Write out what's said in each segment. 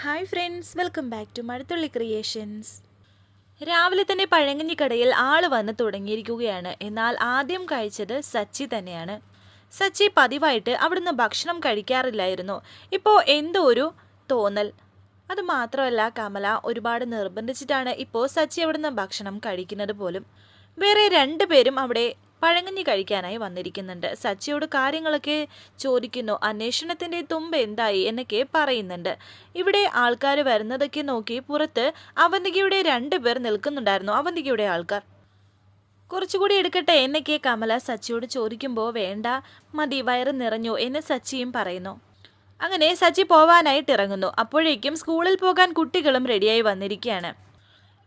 Hi friends welcome back to Mazhathulli creations രാവിലെ തന്നെ പഴങ്ങഞ്ഞിക്കടയിൽ ആൾ വന്ന് തുടങ്ങിയിരിക്കുകയാണ്. എന്നാൽ ആദ്യം കഴിച്ചത് സച്ചി തന്നെയാണ്. സച്ചി പതിവായിട്ട് അവിടുന്ന് ഭക്ഷണം കഴിക്കാറില്ലായിരുന്നു. ഇപ്പോൾ എന്തോ ഒരു തോന്നൽ. അത് മാത്രമല്ല കമല ഒരുപാട് നിർബന്ധിച്ചിട്ടാണ് ഇപ്പോൾ സച്ചി അവിടുന്ന് ഭക്ഷണം കഴിക്കുന്നത് പോലും. വേറെ രണ്ടുപേരും അവിടെ പഴങ്ങഞ്ഞി കഴിക്കാനായി വന്നിരിക്കുന്നുണ്ട്. സച്ചിയോട് കാര്യങ്ങളൊക്കെ ചോദിക്കുന്നു. അന്വേഷണത്തിന്റെ തുമ്പ് എന്തായി എന്നൊക്കെ പറയുന്നുണ്ട്. ഇവിടെ ആൾക്കാർ വരുന്നതൊക്കെ നോക്കി പുറത്ത് അവന്തികയുടെ രണ്ട് പേർ നിൽക്കുന്നുണ്ടായിരുന്നു. അവന്തികയുടെ ആൾക്കാർ. കുറച്ചുകൂടി എടുക്കട്ടെ എന്നൊക്കെ കമല സച്ചിയോട് ചോദിക്കുമ്പോൾ വേണ്ട മതി വയറ് നിറഞ്ഞു എന്ന് സച്ചിയും പറയുന്നു. അങ്ങനെ സച്ചി പോവാനായിട്ട് ഇറങ്ങുന്നു. അപ്പോഴേക്കും സ്കൂളിൽ പോകാൻ കുട്ടികളും റെഡിയായി വന്നിരിക്കുകയാണ്.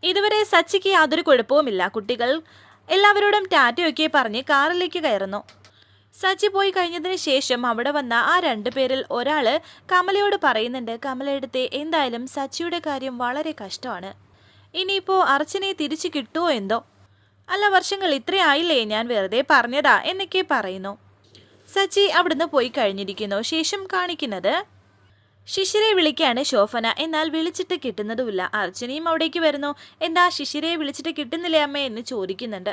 ഇതുവരെ സച്ചിക്ക് യാതൊരു കുഴപ്പവുമില്ല. കുട്ടികൾ എല്ലാവരോടും ടാറ്റയൊക്കെ പറഞ്ഞ് കാറിലേക്ക് കയറുന്നു. സച്ചി പോയി കഴിഞ്ഞതിന് ശേഷം അവിടെ വന്ന ആ രണ്ടു പേരിൽ ഒരാൾ കമലയോട് പറയുന്നുണ്ട് കമലയെടുത്തെ എന്തായാലും സച്ചിയുടെ കാര്യം വളരെ കഷ്ടമാണ്. ഇനിയിപ്പോ അർച്ചനയെ തിരിച്ചു കിട്ടുമോ എന്തോ? അല്ല വർഷങ്ങൾ ഇത്രയായില്ലേ ഞാൻ വെറുതെ പറഞ്ഞതാ എന്നൊക്കെ പറയുന്നു. സച്ചി അവിടുന്ന് പോയി കഴിഞ്ഞിരിക്കുന്നു. ശേഷം കാണിക്കുന്നത് ശിശിരെ വിളിക്കാണ് ശോഭന. എന്നാൽ വിളിച്ചിട്ട് കിട്ടുന്നതുമില്ല. അർച്ചനയും അവിടേക്ക് വരുന്നു. എന്താ ശിശിരയെ വിളിച്ചിട്ട് കിട്ടുന്നില്ലേ അമ്മ എന്ന് ചോദിക്കുന്നുണ്ട്.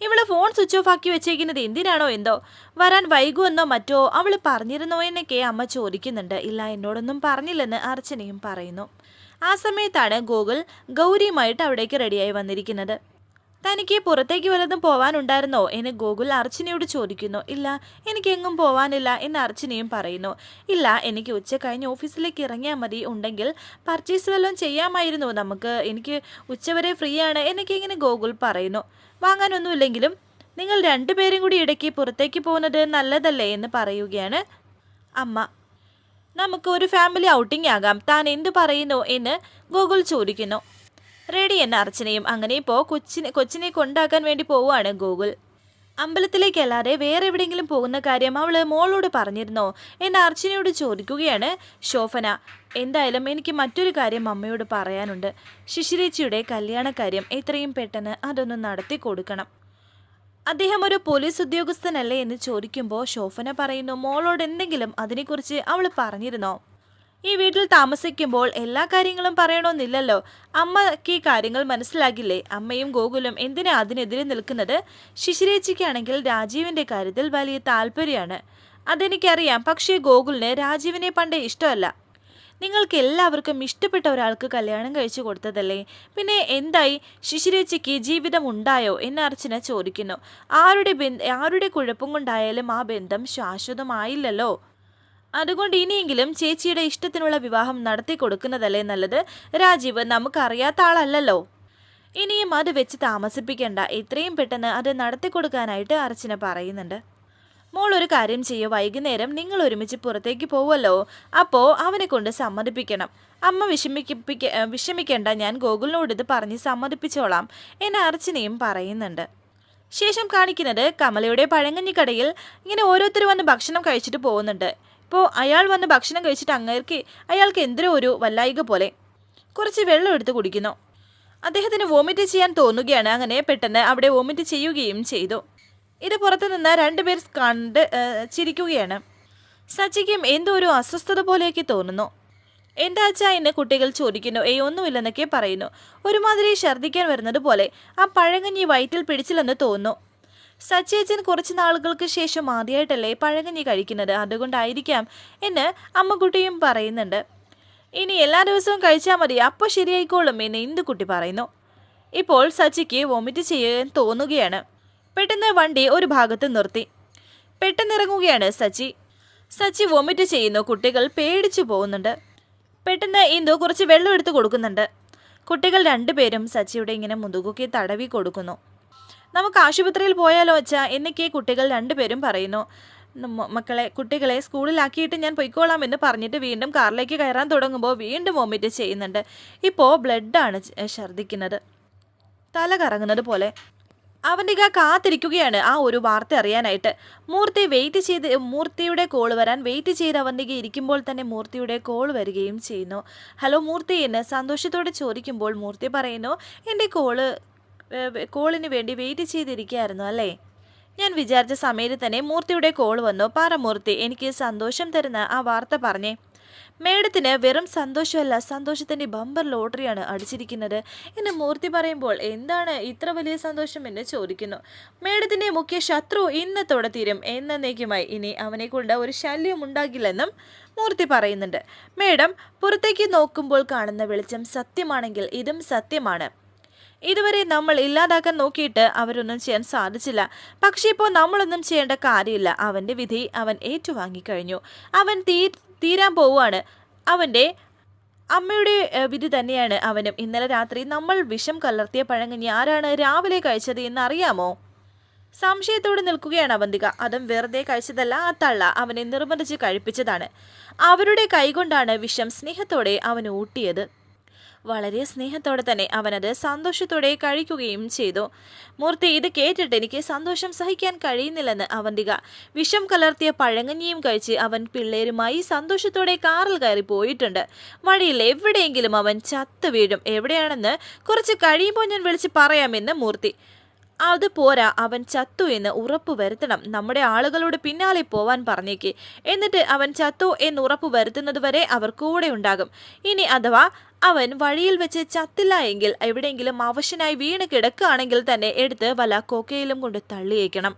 ഇവൾ ഫോൺ സ്വിച്ച് ഓഫ് ആക്കി വെച്ചേക്കുന്നത് എന്തിനാണോ എന്തോ? വരാൻ വൈകുമെന്നോ മറ്റോ? അവൾ പറഞ്ഞിരുന്നോ എന്നൊക്കെ അമ്മ ചോദിക്കുന്നുണ്ട്. ഇല്ല എന്നോടൊന്നും പറഞ്ഞില്ലെന്ന് അർച്ചനയും പറയുന്നു. ആ സമയത്താണ് ഗൂഗിൾ ഗൗരിയുമായിട്ട് അവിടേക്ക് റെഡിയായി വന്നിരിക്കുന്നത്. തനിക്ക് പുറത്തേക്ക് വല്ലതും പോവാനുണ്ടായിരുന്നോ എന്ന് ഗോകുൽ അർച്ചനയോട് ചോദിക്കുന്നു. ഇല്ല എനിക്കെങ്ങും പോവാനില്ല എന്ന് അർച്ചനയും പറയുന്നു. ഇല്ല എനിക്ക് ഉച്ച കഴിഞ്ഞ് ഓഫീസിലേക്ക് ഇറങ്ങിയാൽ മതി. ഉണ്ടെങ്കിൽ പർച്ചേസ് വല്ലതും ചെയ്യാമായിരുന്നു നമുക്ക്. എനിക്ക് ഉച്ചവരെ ഫ്രീ ആണ് എന്നൊക്കെ ഇങ്ങനെ ഗോകുൽ പറയുന്നു. വാങ്ങാനൊന്നുമില്ലെങ്കിലും നിങ്ങൾ രണ്ടുപേരും കൂടി ഇടയ്ക്ക് പുറത്തേക്ക് പോകുന്നത് നല്ലതല്ലേ എന്ന് പറയുകയാണ് അമ്മ. നമുക്ക് ഒരു ഫാമിലി ഔട്ടിംഗ് ആകാം. താൻ എന്തു പറയുന്നു എന്ന് ഗോകുൽ ചോദിക്കുന്നു. റെഡി എന്ന അർച്ചനയും അങ്ങനെ ഇപ്പോൾ കൊച്ചിനെ കൊച്ചിനെ കൊണ്ടാക്കാൻ വേണ്ടി പോവുകയാണ് ഗോകുൽ അമ്പലത്തിലേക്കല്ലാതെ വേറെ എവിടെയെങ്കിലും പോകുന്ന കാര്യം അവൾ മോളോട് പറഞ്ഞിരുന്നോ എന്ന് അർച്ചനയോട് ചോദിക്കുകയാണ് ശോഭന. എന്തായാലും എനിക്ക് മറ്റൊരു കാര്യം അമ്മയോട് പറയാനുണ്ട്. ശിശിരേച്ചിയുടെ കല്യാണക്കാര്യം എത്രയും പെട്ടെന്ന് അതൊന്ന് നടത്തി കൊടുക്കണം. അദ്ദേഹം ഒരു പോലീസ് ഉദ്യോഗസ്ഥനല്ലേ എന്ന് ചോദിക്കുമ്പോൾ ശോഭന പറയുന്നു മോളോട് എന്തെങ്കിലും അതിനെക്കുറിച്ച് അവൾ പറഞ്ഞിരുന്നോ? ഈ വീട്ടിൽ താമസിക്കുമ്പോൾ എല്ലാ കാര്യങ്ങളും പറയണമെന്നില്ലല്ലോ അമ്മയ്ക്ക് ഈ കാര്യങ്ങൾ മനസ്സിലാകില്ലേ അമ്മയും ഗോകുലും എന്തിനാ അതിനെതിരെ നിൽക്കുന്നത്? ശിശിരേച്ചിക്കാണെങ്കിൽ രാജീവിന്റെ കാര്യത്തിൽ വലിയ താല്പര്യമാണ്. അതെനിക്കറിയാം. പക്ഷേ ഗോകുലിന് രാജീവിനെ പണ്ടേ ഇഷ്ടമല്ല. നിങ്ങൾക്ക് എല്ലാവർക്കും ഇഷ്ടപ്പെട്ട ഒരാൾക്ക് കല്യാണം കഴിച്ചു കൊടുത്തതല്ലേ? പിന്നെ എന്തായി? ശിശിരേച്ചിക്ക് ജീവിതം ഉണ്ടായോ എന്ന് അർച്ചന ചോദിക്കുന്നു. ആരുടെ ബന്ധ ആരുടെ കുഴപ്പം കൊണ്ടായാലും ആ ബന്ധം ശാശ്വതമായില്ലല്ലോ. അതുകൊണ്ട് ഇനിയെങ്കിലും ചേച്ചിയുടെ ഇഷ്ടത്തിനുള്ള വിവാഹം നടത്തി കൊടുക്കുന്നതല്ലേ നല്ലത്? രാജീവ് നമുക്കറിയാത്ത ആളല്ലല്ലോ. ഇനിയും അത് വെച്ച് താമസിപ്പിക്കേണ്ട. എത്രയും പെട്ടെന്ന് അത് നടത്തി കൊടുക്കാനായിട്ട് അർച്ചന പറയുന്നുണ്ട്. മോൾ ഒരു കാര്യം ചെയ്യൂ. വൈകുന്നേരം നിങ്ങൾ ഒരുമിച്ച് പുറത്തേക്ക് പോവുമല്ലോ അപ്പോൾ അവനെ കൊണ്ട് സമ്മതിപ്പിക്കണം. അമ്മ വിഷമിപ്പിക്ക വിഷമിക്കേണ്ട. ഞാൻ ഗോകുലിനോട് ഇത് പറഞ്ഞ് സമ്മതിപ്പിച്ചോളാം എന്ന് അർച്ചനയും പറയുന്നുണ്ട്. ശേഷം കാണിക്കുന്നത് കമലയുടെ പഴങ്ങഞ്ഞിക്കടയിൽ ഇങ്ങനെ ഓരോരുത്തർ വന്ന് ഭക്ഷണം കഴിച്ചിട്ട് പോകുന്നുണ്ട്. ഇപ്പോൾ അയാൾ വന്ന് ഭക്ഷണം കഴിച്ചിട്ട് അങ്ങേർക്ക് അയാൾക്ക് എന്തോ ഒരു വല്ലായിക പോലെ. കുറച്ച് വെള്ളം എടുത്ത് കുടിക്കുന്നു. അദ്ദേഹത്തിന് വോമിറ്റ് ചെയ്യാൻ തോന്നുകയാണ്. അങ്ങനെ പെട്ടെന്ന് അവിടെ വോമിറ്റ് ചെയ്യുകയും ചെയ്തു. ഇത് പുറത്തു നിന്ന് രണ്ടുപേർ കണ്ട് ചിരിക്കുകയാണ്. സച്ചിക്കും എന്തോ ഒരു അസ്വസ്ഥത പോലെയൊക്കെ തോന്നുന്നു. എന്താ അച്ഛാ എന്ന് കുട്ടികൾ ചോദിക്കുന്നു? ഏയ് ഒന്നുമില്ലെന്നൊക്കെ പറയുന്നു. ഒരുമാതിരി ഛർദ്ദിക്കാൻ വരുന്നത് പോലെ. ആ പഴങ്ങഞ്ഞി വയറ്റിൽ പിടിച്ചില്ലെന്ന് തോന്നുന്നു. സച്ചേച്ചൻ കുറച്ച് നാളുകൾക്ക് ശേഷം ആദ്യമായിട്ടല്ലേ പഴകഞ്ഞി കഴിക്കുന്നത്? അതുകൊണ്ടായിരിക്കാം എന്ന് അമ്മക്കുട്ടിയും പറയുന്നുണ്ട്. ഇനി എല്ലാ ദിവസവും കഴിച്ചാൽ മതി. അപ്പോൾ ശരിയായിക്കോളും എന്ന് ഇന്ദുക്കുട്ടി പറയുന്നു. ഇപ്പോൾ സച്ചിക്ക് വോമിറ്റ് ചെയ്യാൻ തോന്നുകയാണ്. പെട്ടെന്ന് വണ്ടി ഒരു ഭാഗത്ത് നിർത്തി. പെട്ടെന്നിറങ്ങുകയാണ് സച്ചി. സച്ചി വോമിറ്റ് ചെയ്യുന്നു. കുട്ടികൾ പേടിച്ചു പോകുന്നുണ്ട്. പെട്ടെന്ന് ഇന്ദു കുറച്ച് വെള്ളം എടുത്ത് കൊടുക്കുന്നുണ്ട്. കുട്ടികൾ രണ്ടുപേരും സച്ചിയുടെ ഇങ്ങനെ മുതുകൊക്കെ തടവി കൊടുക്കുന്നു. നമുക്ക് ആശുപത്രിയിൽ പോയാലോ അച്ഛാ? എന്നൊക്കെ കുട്ടികൾ രണ്ടുപേരും പറയുന്നു. മക്കളെ കുട്ടികളെ സ്കൂളിലാക്കിയിട്ട് ഞാൻ പൊയ്ക്കോളാം എന്ന് പറഞ്ഞിട്ട് വീണ്ടും കാറിലേക്ക് കയറാൻ തുടങ്ങുമ്പോൾ വീണ്ടും വോമിറ്റ് ചെയ്യുന്നുണ്ട്. ഇപ്പോൾ ബ്ലഡാണ് ഛർദ്ദിക്കുന്നത്. തല കറങ്ങുന്നത് പോലെ. അവന്തിക കാത്തിരിക്കുകയാണ് ആ ഒരു വാർത്ത അറിയാനായിട്ട്. മൂർത്തി വെയിറ്റ് ചെയ്ത് മൂർത്തിയുടെ കോൾ വരാൻ വെയിറ്റ് ചെയ്ത് അവന്തിക ഇരിക്കുമ്പോൾ തന്നെ മൂർത്തിയുടെ കോൾ വരികയും ചെയ്യുന്നു. ഹലോ മൂർത്തി എന്ന് സന്തോഷത്തോടെ ചോദിക്കുമ്പോൾ മൂർത്തി പറയുന്നു എന്റെ കോൾ കോളിന് വേണ്ടി വെയിറ്റ് ചെയ്തിരിക്കുകയായിരുന്നു അല്ലേ? ഞാൻ വിചാരിച്ച സമയത്ത് തന്നെ മൂർത്തിയുടെ കോൾ വന്നു. പറ മൂർത്തി എനിക്ക് സന്തോഷം തരുന്ന ആ വാർത്ത പറഞ്ഞേ. മേഡത്തിന് വെറും സന്തോഷമല്ല സന്തോഷത്തിന്റെ ബമ്പർ ലോട്ടറിയാണ് അടിച്ചിരിക്കുന്നത്. എന്ന് മൂർത്തി പറയുമ്പോൾ എന്താണ് ഇത്ര വലിയ സന്തോഷം എന്ന് ചോദിക്കുന്നു. മേഡത്തിന്റെ മുഖ്യ ശത്രു ഇന്നത്തോടെ തീരും. എന്നേക്കുമായി ഇനി അവനെ കൊണ്ട് ഒരു ശല്യം ഉണ്ടാകില്ലെന്നും മൂർത്തി പറയുന്നുണ്ട്. മേഡം പുറത്തേക്ക് നോക്കുമ്പോൾ കാണുന്ന വെളിച്ചം സത്യമാണെങ്കിൽ ഇതും സത്യമാണ്. ഇതുവരെ നമ്മൾ ഇല്ലാതാക്കാൻ നോക്കിയിട്ട് അവരൊന്നും ചെയ്യാൻ സാധിച്ചില്ല. പക്ഷേ ഇപ്പോൾ നമ്മളൊന്നും ചെയ്യേണ്ട കാര്യമില്ല. അവന്റെ വിധി അവൻ ഏറ്റുവാങ്ങിക്കഴിഞ്ഞു. അവൻ തീ തീരാൻ പോവുകയാണ്. അവന്റെ അമ്മയുടെ വിധി തന്നെയാണ് അവനും. ഇന്നലെ രാത്രി നമ്മൾ വിഷം കലർത്തിയ പഴങ്കഞ്ഞി ആരാണ് രാവിലെ കഴിച്ചത് എന്നറിയാമോ? സംശയത്തോടെ നിൽക്കുകയാണ് അവന്തിക. അതും വെറുതെ കഴിച്ചതല്ല ആ തള്ള അവനെ നിർബന്ധിച്ച് കഴിപ്പിച്ചതാണ്. അവരുടെ കൈകൊണ്ടാണ് വിഷം സ്നേഹത്തോടെ അവൻ ഊട്ടിയത്. വളരെ സ്നേഹത്തോടെ തന്നെ അവനത് സന്തോഷത്തോടെ കഴിക്കുകയും ചെയ്തു. മൂർത്തി ഇത് കേട്ടിട്ട് എനിക്ക് സന്തോഷം സഹിക്കാൻ കഴിയുന്നില്ലെന്ന് അവന്തിക വിഷം കലർത്തിയ പഴങ്ങഞ്ഞിയും കഴിച്ച് അവൻ പിള്ളേരുമായി സന്തോഷത്തോടെ കാറിൽ കയറി പോയിട്ടുണ്ട്. വഴിയിൽ എവിടെയെങ്കിലും അവൻ ചത്തു വീഴും. എവിടെയാണെന്ന് കുറച്ച് കഴിയുമ്പോൾ ഞാൻ വിളിച്ച് പറയാമെന്ന് മൂർത്തി. അത് പോരാ അവൻ ചത്തു എന്ന് ഉറപ്പ് വരുത്തണം. നമ്മുടെ ആളുകളോട് പിന്നാലെ പോവാൻ പറഞ്ഞേക്ക്. എന്നിട്ട് അവൻ ചത്തു എന്ന് ഉറപ്പ് വരുത്തുന്നതുവരെ അവർ കൂടെ ഉണ്ടാകും. ഇനി അഥവാ അവൻ വഴിയിൽ വെച്ച് ചത്തില്ല എങ്കിൽ എവിടെയെങ്കിലും അവശനായി വീണ് കിടക്കുകയാണെങ്കിൽ തന്നെ എടുത്ത് വല്ല കൊക്കയിലും കൊണ്ട് തള്ളിയേക്കണം.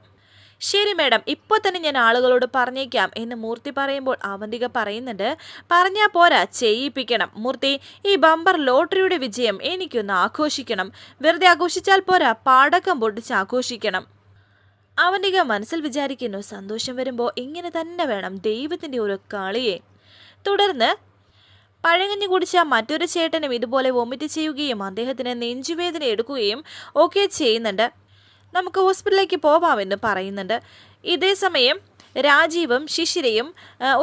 ശരി മേഡം ഇപ്പോൾ തന്നെ ഞാൻ ആളുകളോട് പറഞ്ഞേക്കാം എന്ന് മൂർത്തി പറയുമ്പോൾ അവന്തിക പറയുന്നുണ്ട്. പറഞ്ഞാൽ പോരാ ചെയ്യിപ്പിക്കണം. മൂർത്തി ഈ ബമ്പർ ലോട്ടറിയുടെ വിജയം എനിക്കൊന്ന് ആഘോഷിക്കണം. വെറുതെ ആഘോഷിച്ചാൽ പോരാ പാടക്കം പൊട്ടിച്ച് ആഘോഷിക്കണം. അവന്തിക മനസ്സിൽ വിചാരിക്കുന്നു സന്തോഷം വരുമ്പോൾ ഇങ്ങനെ തന്നെ വേണം ദൈവത്തിന്റെ ഒരു കളിയെ. തുടർന്ന് പഴങ്ങഞ്ഞു കുടിച്ച മറ്റൊരു ചേട്ടനും ഇതുപോലെ വൊമിറ്റ് ചെയ്യുകയും അദ്ദേഹത്തിന് നെഞ്ചുവേദന എടുക്കുകയും ഒക്കെ ചെയ്യുന്നുണ്ട്. നമുക്ക് ഹോസ്പിറ്റലിലേക്ക് പോവാമെന്ന് പറയുന്നുണ്ട്. ഇതേ സമയം രാജീവും ശിശിരയും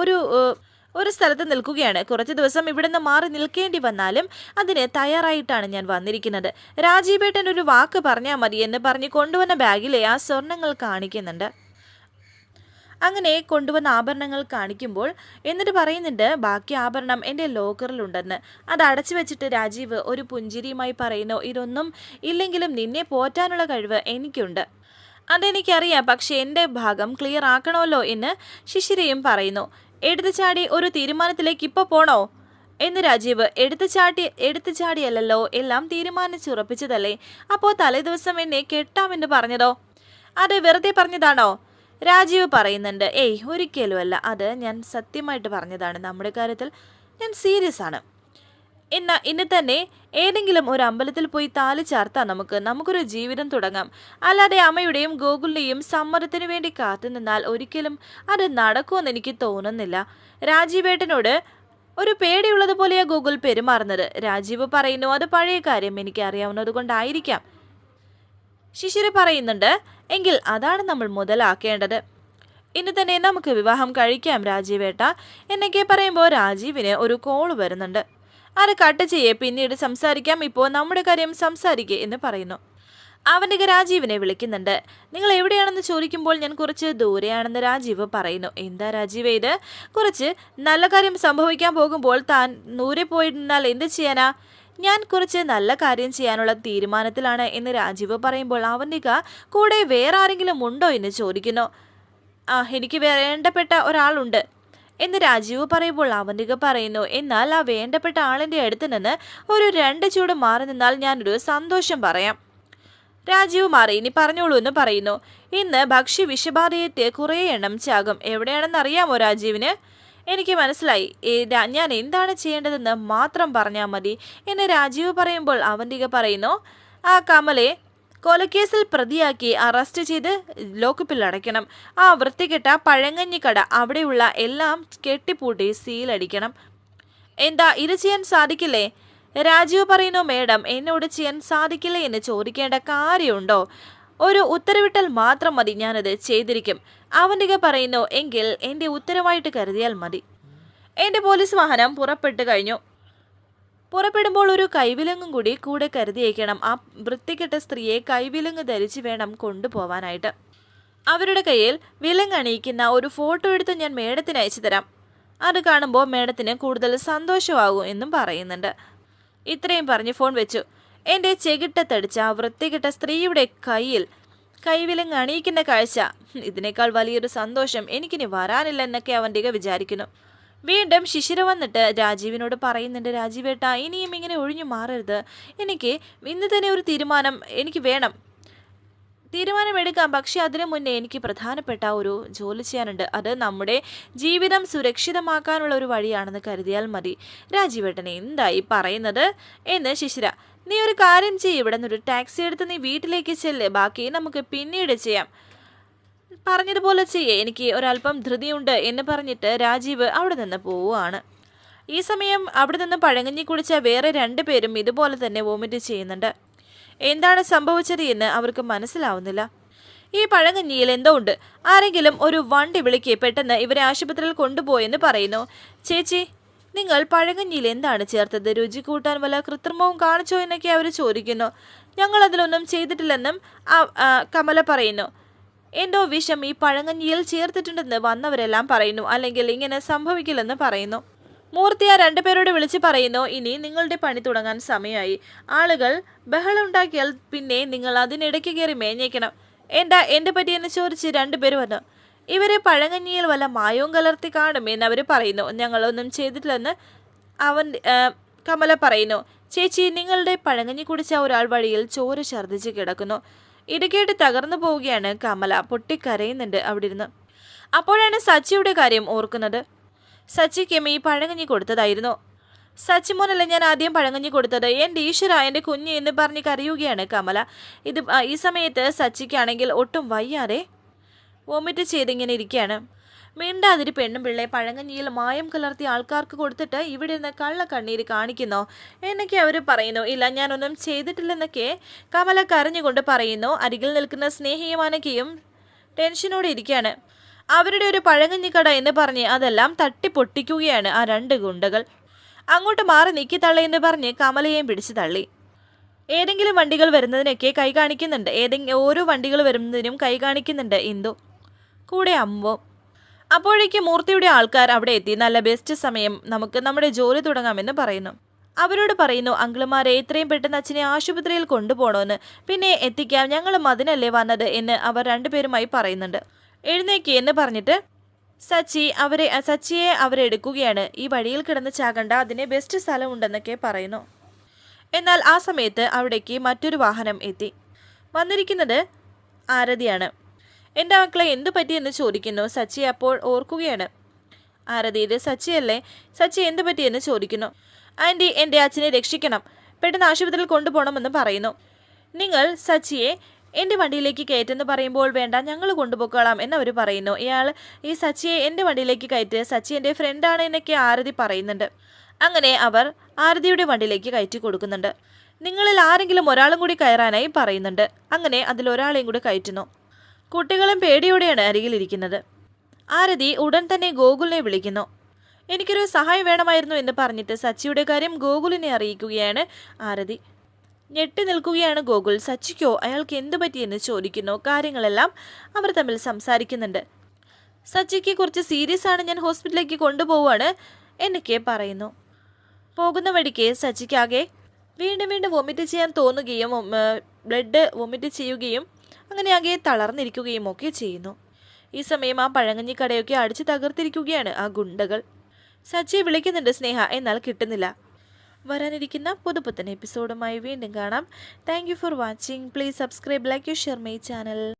ഒരു ഒരു സ്ഥലത്ത് നിൽക്കുകയാണ്. കുറച്ച് ദിവസം ഇവിടുന്ന് മാറി നിൽക്കേണ്ടി വന്നാലും അതിന് തയ്യാറായിട്ടാണ് ഞാൻ വന്നിരിക്കുന്നത്. രാജീവേട്ടൻ ഒരു വാക്ക് പറഞ്ഞാൽ മതി എന്ന് പറഞ്ഞ് കൊണ്ടുവന്ന ബാഗിലെ ആ സ്വർണങ്ങൾ കാണിക്കുന്നുണ്ട്. അങ്ങനെ കൊണ്ടുവന്ന ആഭരണങ്ങൾ കാണിക്കുമ്പോൾ എന്നിട്ട് പറയുന്നുണ്ട് ബാക്കി ആഭരണം എന്റെ ലോക്കറിലുണ്ടെന്ന്. അത് അടച്ചു വെച്ചിട്ട് രാജീവ് ഒരു പുഞ്ചിരിയുമായി പറയുന്നു ഇതൊന്നും ഇല്ലെങ്കിലും നിന്നെ പോറ്റാനുള്ള കഴിവ് എനിക്കുണ്ട്. അതെനിക്കറിയാം പക്ഷേ എന്റെ ഭാഗം ക്ലിയർ ആക്കണമല്ലോ എന്ന് ശിശിരയും പറയുന്നു. എടുത്തു ചാടി ഒരു തീരുമാനത്തിലേക്ക് ഇപ്പോൾ പോണോ? എന്ന് രാജീവ് എടുത്തു ചാടി എടുത്തു ചാടിയല്ലല്ലോ എല്ലാം തീരുമാനിച്ചുറപ്പിച്ചതല്ലേ? അപ്പോൾ തലേദിവസം എന്നെ കെട്ടാമെന്ന് പറഞ്ഞതോ? അത് വെറുതെ പറഞ്ഞതാണോ? രാജീവ് പറയുന്നുണ്ട് ഏയ് ഒരിക്കലുമല്ല അത് ഞാൻ സത്യമായിട്ട് പറഞ്ഞതാണ്. നമ്മുടെ കാര്യത്തിൽ ഞാൻ സീരിയസ് ആണ്. ഇന്ന് ഇന്ന് തന്നെ ഏതെങ്കിലും ഒരു അമ്പലത്തിൽ പോയി താലി ചാർത്താം നമുക്ക്. നമുക്കൊരു ജീവിതം തുടങ്ങാം. അല്ലാതെ അമ്മയുടെയും ഗോകുലിന്റെയും സമ്മതത്തിന് വേണ്ടി കാത്തു നിന്നാൽ ഒരിക്കലും അത് നടക്കുമെന്ന് എനിക്ക് തോന്നുന്നില്ല. രാജീവേട്ടനോട് ഒരു പേടിയുള്ളത് പോലെയാ ഗൂഗിൾ പെരുമാറുന്നത്. രാജീവ് പറയുന്നു അത് പഴയ കാര്യം. എനിക്ക് അറിയാവുന്നത് കൊണ്ടായിരിക്കാം ശിശിര പറയുന്നുണ്ട് എങ്കിൽ അതാണ് നമ്മൾ മുതലാക്കേണ്ടത്. ഇന്ന് തന്നെ നമുക്ക് വിവാഹം കഴിക്കാം രാജീവേട്ട. എന്നൊക്കെ പറയുമ്പോൾ രാജീവിന് ഒരു കോൾ വരുന്നുണ്ട്. അത് കട്ട് ചെയ്യേ പിന്നീട് സംസാരിക്കാം. ഇപ്പോൾ നമ്മുടെ കാര്യം സംസാരിക്കേ എന്ന് പറയുന്നു. അവന്റെ രാജീവിനെ വിളിക്കുന്നുണ്ട് നിങ്ങൾ എവിടെയാണെന്ന് ചോദിക്കുമ്പോൾ ഞാൻ കുറച്ച് ദൂരെയാണെന്ന് രാജീവ് പറയുന്നു. എന്താ രാജീവ് ഇത്? കുറച്ച് നല്ല കാര്യം സംഭവിക്കാൻ പോകുമ്പോൾ താൻ ദൂരെ പോയിരുന്നാൽ എന്ത് ചെയ്യാനാ? ഞാൻ കുറച്ച് നല്ല കാര്യം ചെയ്യാനുള്ള തീരുമാനത്തിലാണ് എന്ന് രാജീവ് പറയുമ്പോൾ അവനിക കൂടെ വേറെ ആരെങ്കിലും ഉണ്ടോ? എന്ന് ചോദിക്കുന്നു. ആ എനിക്ക് വേണ്ടപ്പെട്ട ഒരാളുണ്ട് എന്ന് രാജീവ് പറയുമ്പോൾ അവന്തിക പറയുന്നു. എന്നാൽ ആ വേണ്ടപ്പെട്ട ആളിന്റെ അടുത്ത് നിന്ന് ഒരു രണ്ട് ചൂട് മാറി നിന്നാൽ ഞാനൊരു സന്തോഷം പറയാം. രാജീവ് മാറി ഇനി പറഞ്ഞോളൂ എന്ന് പറയുന്നു. ഇന്ന് ഭക്ഷ്യ വിഷബാധയേറ്റ് കുറേ എണ്ണം ചാകും. എവിടെയാണെന്ന് അറിയാമോ രാജീവിന്? എനിക്ക് മനസ്സിലായി. ഞാൻ എന്താണ് ചെയ്യേണ്ടതെന്ന് മാത്രം പറഞ്ഞാൽ മതി. എന്ന് രാജീവ് പറയുമ്പോൾ അവന്തിക പറയുന്നു ആ കമലെ കൊലക്കേസിൽ പ്രതിയാക്കി അറസ്റ്റ് ചെയ്ത് ലോക്കപ്പിൽ അടയ്ക്കണം. ആ വൃത്തികെട്ട പഴങ്ങഞ്ഞിക്കട അവിടെയുള്ള എല്ലാം കെട്ടിപ്പൂട്ടി സീലടിക്കണം. എന്താ ഇത് ചെയ്യാൻ സാധിക്കില്ലേ? രാജീവ് പറയുന്നു മേഡം എന്നോട് ചെയ്യാൻ സാധിക്കില്ലേ എന്ന് ചോദിക്കേണ്ട കാര്യമുണ്ടോ? ഒരു ഉത്തരവിട്ടൽ മാത്രം മതി ഞാനത് ചെയ്തിരിക്കും. അവന്തിക പറയുന്നു എങ്കിൽ എന്റെ ഉത്തരവായിട്ട് കരുതിയാൽ മതി. എന്റെ പോലീസ് വാഹനം പുറപ്പെട്ടു കഴിഞ്ഞു. പുറപ്പെടുമ്പോൾ ഒരു കൈവിലങ്ങും കൂടി കൂടെ കരുതിയേക്കണം ആ വൃത്തികെട്ട സ്ത്രീയെ കൈവിലങ്ങ് ധരിച്ച് വേണം കൊണ്ടുപോവാനായിട്ട്. അവരുടെ കയ്യിൽ വിലങ്ങണിയിക്കുന്ന ഒരു ഫോട്ടോ എടുത്ത് ഞാൻ മേഡത്തിന് അയച്ചു തരാം. അത് കാണുമ്പോൾ മേഡത്തിന് കൂടുതൽ സന്തോഷമാകും എന്നും പറയുന്നുണ്ട്. ഇത്രയും പറഞ്ഞ് ഫോൺ വെച്ചു. എന്റെ ചെകിട്ടത്തടിച്ച ആ വൃത്തികെട്ട സ്ത്രീയുടെ കയ്യിൽ കൈവിലങ്ങ് അണിയിക്കുന്ന കാഴ്ച. ഇതിനേക്കാൾ വലിയൊരു സന്തോഷം എനിക്കിനി വരാനില്ല എന്നൊക്കെ അവന്റെ വിചാരിക്കുന്നു. വീണ്ടും ശിശിര വന്നിട്ട് രാജീവിനോട് പറയുന്നുണ്ട് രാജീവേട്ട ഇനിയും ഇങ്ങനെ ഒഴിഞ്ഞു മാറരുത്. എനിക്ക് ഇന്ന് തന്നെ ഒരു തീരുമാനം എനിക്ക് വേണം. തീരുമാനമെടുക്കാം. പക്ഷേ അതിനു മുന്നേ എനിക്ക് പ്രധാനപ്പെട്ട ഒരു ജോലി ചെയ്യാനുണ്ട്. അത് നമ്മുടെ ജീവിതം സുരക്ഷിതമാക്കാനുള്ള ഒരു വഴിയാണെന്ന് കരുതിയാൽ മതി. രാജീവേട്ടനെ എന്തായി പറയുന്നത്? എന്ന് ശിശിര നീ ഒരു കാര്യം ചെയ്യ്. ഇവിടെ നിന്നൊരു ടാക്സി എടുത്ത് നീ വീട്ടിലേക്ക് ചെല്ല്. ബാക്കി നമുക്ക് പിന്നീട് ചെയ്യാം. പറഞ്ഞതുപോലെ ചെയ്യേ. എനിക്ക് ഒരല്പം ധൃതിയുണ്ട് എന്ന് പറഞ്ഞിട്ട് രാജീവ് അവിടെ നിന്ന് പോവുകയാണ്. ഈ സമയം അവിടെ നിന്ന് പഴങ്ങഞ്ഞി കുടിച്ച വേറെ രണ്ട് പേരും ഇതുപോലെ തന്നെ വോമിറ്റ് ചെയ്യുന്നുണ്ട്. എന്താണ് സംഭവിച്ചത് എന്ന് അവർക്ക് മനസ്സിലാവുന്നില്ല. ഈ പഴങ്ങഞ്ഞിയിൽ എന്തോ ഉണ്ട്. ആരെങ്കിലും ഒരു വണ്ടി വിളിക്ക് പെട്ടെന്ന് ഇവരെ ആശുപത്രിയിൽ കൊണ്ടുപോയെന്ന് പറയുന്നു. ചേച്ചി നിങ്ങൾ പഴങ്ങഞ്ഞിയിൽ എന്താണ് ചേർത്തത്? രുചി കൂട്ടാൻ വല്ല കൃത്രിമവും കാണിച്ചോ എന്നൊക്കെ അവർ ചോദിക്കുന്നു. ഞങ്ങൾ അതിലൊന്നും ചെയ്തിട്ടില്ലെന്നും കമല പറയുന്നു. എന്തോ വിഷം ഈ പഴങ്ങഞ്ഞിയിൽ ചേർത്തിട്ടുണ്ടെന്ന് വന്നവരെല്ലാം പറയുന്നു. അല്ലെങ്കിൽ ഇങ്ങനെ സംഭവിക്കില്ലെന്ന് പറയുന്നു. മൂർത്തി ആ രണ്ടുപേരോട് വിളിച്ച് പറയുന്നു ഇനി നിങ്ങളുടെ പണി തുടങ്ങാൻ സമയമായി. ആളുകൾ ബഹളം ഉണ്ടാക്കിയാൽ പിന്നെ നിങ്ങൾ അതിനിടയ്ക്ക് കയറി മേഞ്ഞേക്കണം. എന്താ എന്റെ പറ്റിയെന്ന് ചോദിച്ച് രണ്ടുപേരും വന്നു. ഇവരെ പഴങ്ങഞ്ഞിയിൽ വല്ല മായവും കലർത്തി കാണും എന്ന് അവർ പറയുന്നു. ഞങ്ങളൊന്നും ചെയ്തിട്ടില്ലെന്ന് അവൻ കമല പറയുന്നു. ചേച്ചി നിങ്ങളുടെ പഴങ്ങഞ്ഞി കുടിച്ച ഒരാൾ വഴിയിൽ ചോറ് ഛർദ്ദിച്ച് കിടക്കുന്നു. ഇടുക്കേട്ട് കേട്ട് തകർന്നു പോവുകയാണ് കമല. പൊട്ടിക്കരയുന്നുണ്ട് അവിടെ ഇരുന്ന് അപ്പോഴാണ് സച്ചിയുടെ കാര്യം ഓർക്കുന്നത്. സച്ചിക്കും ഈ പഴങ്ങഞ്ഞി കൊടുത്തതായിരുന്നു. സച്ചി മോനല്ല ഞാൻ ആദ്യം പഴങ്ങഞ്ഞി കൊടുത്തത്? എന്റെ ഈശ്വര എന്റെ കുഞ്ഞ് എന്ന് പറഞ്ഞ് കരയുകയാണ് കമല. ഇത് ഈ സമയത്ത് സച്ചിക്കാണെങ്കിൽ ഒട്ടും വയ്യാതെ വോമിറ്റ് ചെയ്തിങ്ങനെ ഇരിക്കുകയാണ്. മിണ്ടാതിരി പെണ്ണും പിള്ളേ പഴങ്ങഞ്ഞിയിൽ മായം കലർത്തി ആൾക്കാർക്ക് കൊടുത്തിട്ട് ഇവിടെ നിന്ന് കള്ളക്കണ്ണീര് കാണിക്കുന്നു. എന്നൊക്കെ അവർ പറയുന്നു. ഇല്ല ഞാനൊന്നും ചെയ്തിട്ടില്ലെന്നൊക്കെ കമല കരഞ്ഞുകൊണ്ട് പറയുന്നു. അരികിൽ നിൽക്കുന്ന സ്നേഹിയും അനക്കയും ടെൻഷനോടെ ഇരിക്കുകയാണ്. അവരുടെ ഒരു പഴങ്ങഞ്ഞിക്കട എന്ന് പറഞ്ഞ് അതെല്ലാം തട്ടി പൊട്ടിക്കുകയാണ് ആ രണ്ട് ഗുണ്ടകൾ. അങ്ങോട്ട് മാറി നീക്കി തള്ളയെന്ന് പറഞ്ഞ് കമലയെയും പിടിച്ചു തള്ളി. ഏതെങ്കിലും വണ്ടികൾ വരുന്നതിനൊക്കെ കൈ കാണിക്കുന്നുണ്ട്. ഏതെങ്കിലും ഓരോ വണ്ടികൾ വരുന്നതിനും കൈ കാണിക്കുന്നുണ്ട് ഇന്ദു. കൂടെ അമ്മോ അപ്പോഴേക്ക് മൂർത്തിയുടെ ആൾക്കാർ അവിടെ എത്തി. നല്ല ബെസ്റ്റ് സമയം നമുക്ക് നമ്മുടെ ജോലി തുടങ്ങാമെന്ന് പറയുന്നു. അവരോട് പറയുന്നു അങ്കിളുമാരെ എത്രയും പെട്ടെന്ന് അച്ഛനെ ആശുപത്രിയിൽ കൊണ്ടുപോകണമെന്ന് പിന്നെ എത്തിക്കാം. ഞങ്ങളും അതിനല്ലേ വന്നത് എന്ന് അവർ രണ്ടുപേരുമായി പറയുന്നുണ്ട്. എഴുന്നേക്ക് എന്ന് പറഞ്ഞിട്ട് സച്ചി അവരെ സച്ചിയെ അവരെടുക്കുകയാണ് ഈ വഴിയിൽ കിടന്ന് ചാകണ്ട. അതിന് ബെസ്റ്റ് സ്ഥലമുണ്ടെന്നൊക്കെ പറയുന്നു. എന്നാൽ ആ സമയത്ത് അവിടേക്ക് മറ്റൊരു വാഹനം എത്തി. വന്നിരിക്കുന്നത് ആരതിയാണ്. എന്റെ മക്കളെ എന്തു പറ്റിയെന്ന് ചോദിക്കുന്നു. സച്ചി അപ്പോൾ ഓർക്കുകയാണ്. ആരതി ഇത് സച്ചിയല്ലേ? സച്ചി എന്തു പറ്റിയെന്ന് ചോദിക്കുന്നു. ആന്റി എന്റെ അച്ഛനെ രക്ഷിക്കണം. പെട്ടെന്ന് ആശുപത്രിയിൽ കൊണ്ടുപോകണമെന്ന് പറയുന്നു. നിങ്ങൾ സച്ചിയെ എന്റെ വണ്ടിയിലേക്ക് കയറ്റെന്ന് പറയുമ്പോൾ വേണ്ട ഞങ്ങൾ കൊണ്ടുപോയിക്കോളാം എന്നവർ പറയുന്നു. ഇയാൾ ഈ സച്ചിയെ എന്റെ വണ്ടിയിലേക്ക് കയറ്റി സച്ചി എന്റെ ഫ്രണ്ടാണ് എന്നൊക്കെ ആരതി പറയുന്നുണ്ട്. അങ്ങനെ അവർ ആരതിയുടെ വണ്ടിയിലേക്ക് കയറ്റി കൊടുക്കുന്നുണ്ട്. നിങ്ങളിൽ ആരെങ്കിലും ഒരാളും കൂടി കയറാനായി പറയുന്നുണ്ട്. അങ്ങനെ അതിലൊരാളെയും കൂടി കയറ്റുന്നു. കുട്ടികളും പേടിയോടെയാണ് അരികിലിരിക്കുന്നത്. ആരതി ഉടൻ തന്നെ ഗോകുലിനെ വിളിക്കുന്നു. എനിക്കൊരു സഹായം വേണമായിരുന്നു എന്ന് പറഞ്ഞിട്ട് സച്ചിയുടെ കാര്യം ഗോകുലിനെ അറിയിക്കുകയാണ് ആരതി. ഞെട്ടി നിൽക്കുകയാണ് ഗോകുൽ. സച്ചിക്കോ അയാൾക്ക് എന്തു പറ്റിയെന്ന് ചോദിക്കുന്നു. കാര്യങ്ങളെല്ലാം അവർ തമ്മിൽ സംസാരിക്കുന്നുണ്ട്. സച്ചിക്ക് കുറച്ച് സീരിയസ് ആണ്. ഞാൻ ഹോസ്പിറ്റലിലേക്ക് കൊണ്ടുപോവാണ് എന്നൊക്കെ പറയുന്നു. പോകുന്ന വഴിക്ക് സച്ചിക്കാകെ വീണ്ടും വീണ്ടും വൊമിറ്റ് ചെയ്യാൻ തോന്നുകയും ബ്ലഡ് വൊമിറ്റ് ചെയ്യുകയും അങ്ങനെ ആകെ തളർന്നിരിക്കുകയും ഒക്കെ ചെയ്യുന്നു. ഈ സമയം ആ പഴങ്ങഞ്ഞിക്കടയൊക്കെ അടിച്ച് തകർത്തിരിക്കുകയാണ് ആ ഗുണ്ടകൾ. സച്ചിയെ വിളിക്കുന്നുണ്ട് സ്നേഹ എന്നാൽ കിട്ടുന്നില്ല. വരാനിരിക്കുന്ന പുതുപുത്തൻ എപ്പിസോഡുമായി വീണ്ടും കാണാം. Thank for watching please subscribe like you share my channel